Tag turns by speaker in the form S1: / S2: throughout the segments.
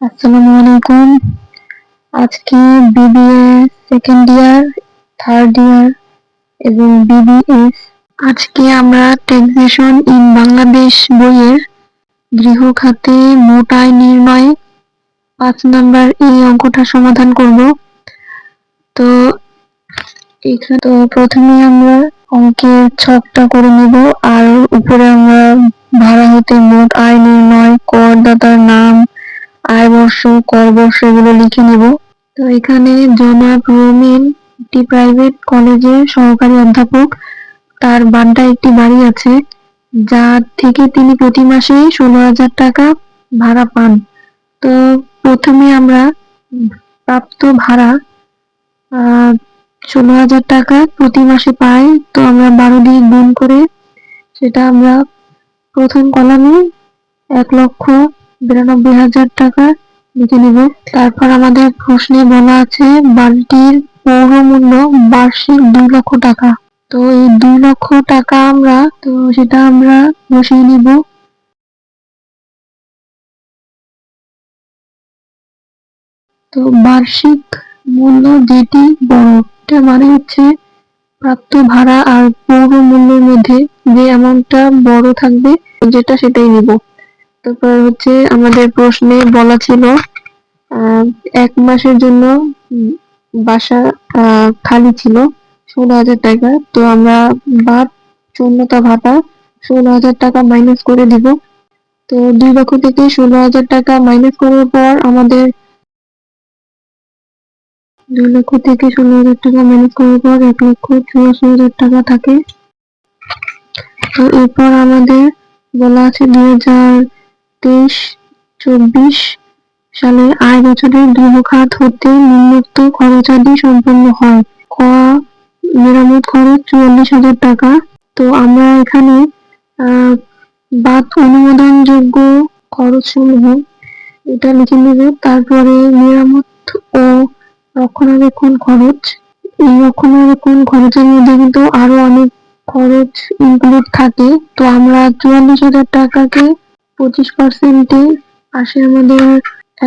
S1: আসসালামু আলাইকুম। আজকে BBA second year third year এবং বিবিএস আজকে আমরা ট্যাক্সেশন ইন বাংলাদেশ বইয়ের গৃহ খাতে মোট আয় নির্ণয় পাঁচ নাম্বার এই অঙ্কটা সমাধান করব। তো এখানে তো প্রথমে আমরা অঙ্কের ছকটা করে নেব আর উপরে আমরা ভাড়া হতে মোট আয় নির্ণয় করদাতার নাম বর্ষ কর বর্ষ এগুলো লিখে নেব। তো এখানে জনাব রোমিন একটি প্রাইভেট কলেজের সহকারী অধ্যাপক, তার বাড্ডা একটি বাড়ি আছে যা থেকে তিনি প্রতি মাসে ষোলো হাজার টাকা ভাড়া পান। তো প্রথমে আমরা প্রাপ্ত ভাড়া ষোলো হাজার টাকা প্রতি মাসে পাই, তো আমরা বারো দিয়ে গুণ করে সেটা আমরা প্রথম কলামে এক লক্ষ বিরানব্বই হাজার টাকা লিখে নিব। তারপর আমাদের প্রশ্নে বলা আছে, বাড়িটির পৌর মূল্য বার্ষিক দুই লক্ষ টাকা। তো এই দুই লক্ষ টাকা আমরা, তো সেটা আমরা বসিয়ে নিব। তো বার্ষিক মূল্য যেটি বড়, এটা মানে হচ্ছে প্রাপ্ত ভাড়া আর পৌর মূল্যের মধ্যে যে অ্যামাউন্টটা বড় থাকবে, যেটা সেটাই নিব। তারপর হচ্ছে আমাদের প্রশ্নে বলা ছিল এক মাসের জন্য বাসা খালি ছিল ষোলো হাজার টাকা। তো আমরা বাদ শূন্যতা ভাতা ষোলো হাজার টাকা মাইনাস করে দিব। তো দুই লক্ষ থেকে ষোলো হাজার টাকা মাইনাস করার পর আমাদের দুই লক্ষ থেকে ষোলো হাজার টাকা মাইনাস করার পর এক লক্ষ চুরাশি হাজার টাকা থাকে। তো এরপর আমাদের বলা আছে দুই হাজার তেইশ চব্বিশ সালে আয় বছরের খাত হতে নিম্নোক্ত খরচাদি সম্পন্ন হয়। ক, মেরামত খরচ চুয়াল্লিশ হাজার টাকা। তো আমরা এখানে বাদ অনুমোদনযোগ্য খরচ সমূহ এটা লিখে নেব। তারপরে মেরামত ও রক্ষণাবেক্ষণ খরচ। এই রক্ষণাবেক্ষণ খরচের মধ্যে কিন্তু আরও অনেক খরচ ইনক্লুড থাকে। তো আমরা চুয়াল্লিশ হাজার টাকাকে পঁচিশ পার্সেন্টে আসে আমাদের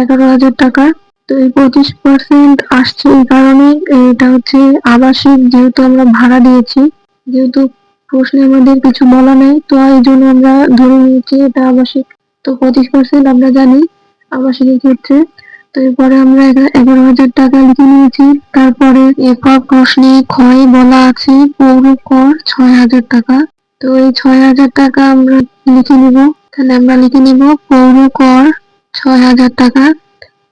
S1: এগারো হাজার টাকা। তো এই পঁচিশ পার্সেন্ট আসছে এই কারণে, এটা হচ্ছে আবাসিক যেহেতু আমরা ভাড়া দিয়েছি। যেহেতু প্রশ্নে আমাদের কিছু বলা নেই, তো এই জন্য আমরা ধরে নিয়েছি এটা আবাসিক। তো পঁচিশ পার্সেন্ট আমরা জানি আবাসিকের ক্ষেত্রে। তো এরপরে আমরা এগারো হাজার টাকা লিখে নিয়েছি। তারপরে এরপর প্রশ্নে ক্ষয় বলা আছে, পৌর কর ছয় হাজার টাকা। তো এই ছয় হাজার টাকা আমরা লিখে নিব। তাহলে আমরা লিখে নিব পৌর কর ছয় হাজার টাকা।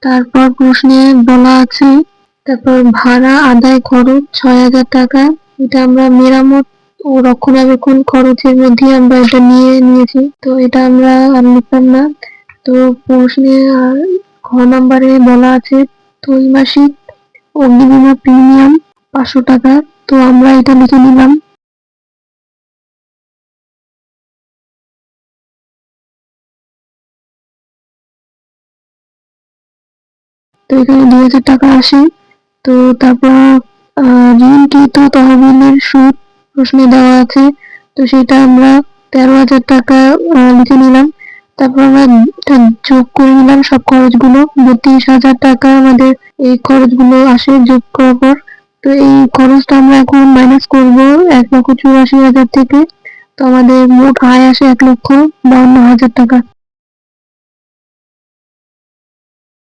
S1: তারপর প্রশ্নে বলা আছে, তারপর ভাড়া আদায় খরচ ছয় হাজার টাকা। এটা আমরা মেরামত ও রক্ষণাবেক্ষণ খরচের মধ্যে আমরা এটা নিয়ে নিয়েছি। তো এটা আমরা আর লিখলাম না। তো প্রশ্নে খ নাম্বারে বলা আছে, ত্রৈমাসিক অগ্নিবীমা প্রিমিয়াম পাঁচশো টাকা। তো আমরা এটা লিখে নিলাম। তো এখানে দুই হাজার টাকা আসে। তো তারপর ঋণকৃত তহবিলের সুদ প্রশ্নে দেওয়া আছে। তো সেটা আমরা তেরো হাজার টাকা লিখে নিলাম। তারপর আমরা যোগ করে নিলাম সব খরচগুলো। বত্রিশ হাজার টাকা আমাদের এই খরচগুলো আসে যোগ করার পর। তো এই খরচটা আমরা এখন মাইনাস করব এক লক্ষ চুরাশি হাজার থেকে। তো আমাদের মোট আয় আসে এক লক্ষ বাউন্ন হাজার টাকা।